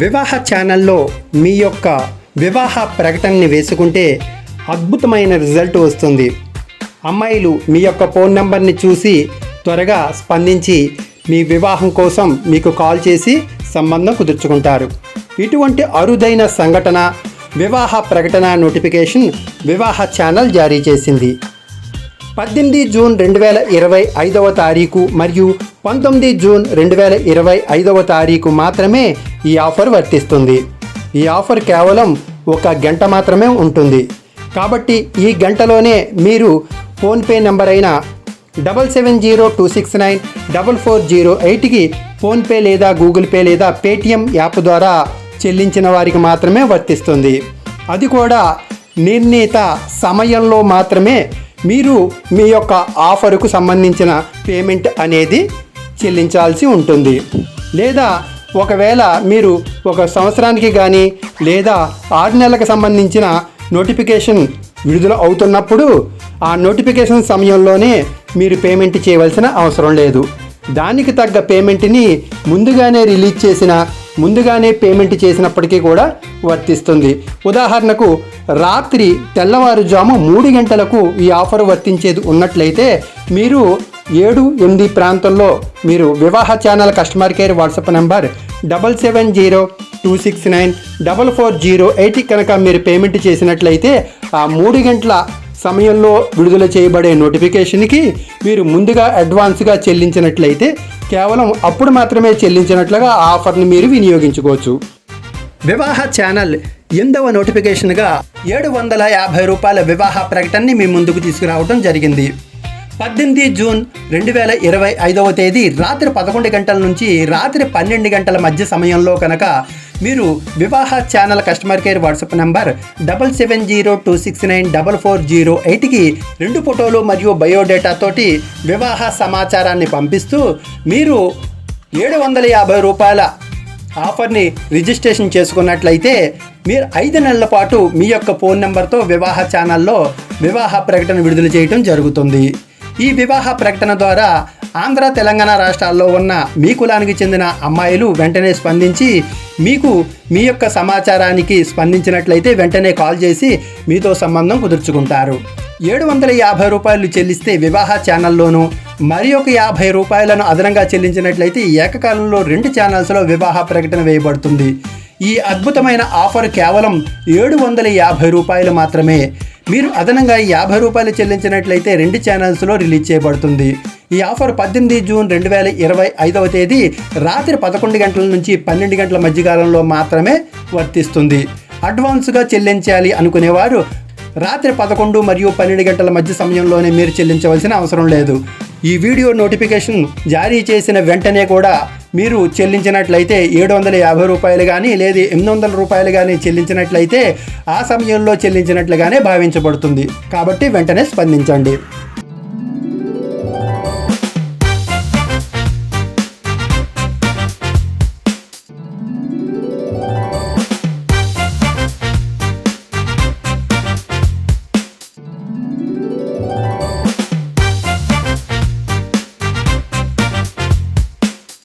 వివాహ ఛానల్లో మీ యొక్క వివాహ ప్రకటనని వేసుకుంటే అద్భుతమైన రిజల్ట్ వస్తుంది. అమ్మాయిలు మీ యొక్క ఫోన్ నెంబర్ని చూసి త్వరగా స్పందించి మీ వివాహం కోసం మీకు కాల్ చేసి సంబంధం కుదుర్చుకుంటారు. ఇటువంటి అరుదైన సంఘటన వివాహ ప్రకటన నోటిఫికేషన్ వివాహ ఛానల్ జారీ చేసింది. పద్దెనిమిది జూన్ రెండు వేల ఇరవై ఐదవ తారీఖు మరియు పంతొమ్మిది జూన్ రెండు వేల ఇరవై ఐదవ తారీఖు మాత్రమే ఈ ఆఫర్ వర్తిస్తుంది. ఈ ఆఫర్ కేవలం ఒక గంట మాత్రమే ఉంటుంది. కాబట్టి ఈ గంటలోనే మీరు ఫోన్పే నెంబర్ అయిన double seven zero two six nine double four zero ఎయిట్కి ఫోన్పే లేదా గూగుల్ పే లేదా పేటిఎం యాప్ ద్వారా చెల్లించిన వారికి మాత్రమే వర్తిస్తుంది. అది కూడా నిర్ణీత సమయంలో మాత్రమే మీరు మీ యొక్క ఆఫరుకు సంబంధించిన పేమెంట్ అనేది చెల్లించాల్సి ఉంటుంది. లేదా ఒకవేళ మీరు ఒక సంవత్సరానికి కానీ లేదా ఆరు నెలలకు సంబంధించిన నోటిఫికేషన్ విడుదల అవుతున్నప్పుడు ఆ నోటిఫికేషన్ సమయంలోనే మీరు పేమెంట్ చేయవలసిన అవసరం లేదు. దానికి తగ్గ పేమెంట్ని ముందుగానే రిలీజ్ చేసిన ముందుగానే పేమెంట్ చేసినప్పటికీ కూడా వర్తిస్తుంది. ఉదాహరణకు రాత్రి తెల్లవారుజాము మూడు గంటలకు ఈ ఆఫర్ వర్తించేది ఉన్నట్లయితే మీరు ఏడు ఎనిమిది ప్రాంతంలో మీరు వివాహ channel customer care WhatsApp number double seven zero two six nine double four zero eight కనుక మీరు పేమెంట్ చేసినట్లయితే ఆ మూడు గంటల సమయంలో విడుదల చేయబడే నోటిఫికేషన్కి మీరు ముందుగా అడ్వాన్స్గా చెల్లించినట్లయితే కేవలం అప్పుడు మాత్రమే చెల్లించినట్లుగా ఆఫర్ని మీరు వినియోగించుకోవచ్చు. వివాహ ఛానల్ ఎనిమిదవ నోటిఫికేషన్గా ఏడు వందల యాభై రూపాయల వివాహ ప్రకటనని మీ ముందుకు తీసుకురావడం జరిగింది. పద్దెనిమిది జూన్ రెండు వేల ఇరవై ఐదవ తేదీ రాత్రి పదకొండు గంటల నుంచి రాత్రి పన్నెండు గంటల మధ్య సమయంలో కనుక మీరు వివాహ channel customer care WhatsApp number double seven zero two six nine double four zero ఎయిట్కి రెండు ఫోటోలు మరియు బయోడేటా తోటి వివాహ సమాచారాన్ని పంపిస్తూ మీరు ఏడు వందల యాభై రూపాయల ఆఫర్ని రిజిస్ట్రేషన్ చేసుకున్నట్లయితే మీరు ఐదు నెలల పాటు మీ యొక్క ఫోన్ నెంబర్తో వివాహ ఛానల్లో వివాహ ప్రకటన విడుదల చేయడం జరుగుతుంది. ఈ వివాహ ప్రకటన ద్వారా ఆంధ్ర తెలంగాణ రాష్ట్రాల్లో ఉన్న మీ కులానికి చెందిన అమ్మాయిలు వెంటనే స్పందించి మీకు మీ యొక్క సమాచారానికి స్పందించినట్లయితే వెంటనే కాల్ చేసి మీతో సంబంధం కుదుర్చుకుంటారు. ఏడు వందల యాభై రూపాయలు చెల్లిస్తే వివాహ ఛానల్లోనూ మరి ఒక యాభై రూపాయలను అదనంగా చెల్లించినట్లయితే ఏకకాలంలో రెండు ఛానల్స్లో వివాహ ప్రకటన వేయబడుతుంది. ఈ అద్భుతమైన ఆఫర్ కేవలం ఏడు వందల యాభై రూపాయలు మాత్రమే. మీరు అదనంగా యాభై రూపాయలు చెల్లించినట్లయితే రెండు ఛానల్స్లో రిలీజ్ చేయబడుతుంది. ఈ ఆఫర్ పద్దెనిమిది జూన్ రెండు వేల ఇరవై ఐదవ తేదీ రాత్రి పదకొండు గంటల నుంచి పన్నెండు గంటల మధ్యకాలంలో మాత్రమే వర్తిస్తుంది. అడ్వాన్స్గా చెల్లించాలి అనుకునేవారు రాత్రి పదకొండు మరియు పన్నెండు గంటల మధ్య సమయంలోనే మీరు చెల్లించవలసిన అవసరం లేదు. ఈ వీడియో నోటిఫికేషన్ జారీ చేసిన వెంటనే కూడా మీరు చెల్లించినట్లయితే ఏడు వందల యాభై రూపాయలు కానీ లేదా ఎనిమిది వందల రూపాయలు కానీ చెల్లించినట్లయితే ఆ సమయంలో చెల్లించినట్లుగానే భావించబడుతుంది. కాబట్టి వెంటనే స్పందించండి.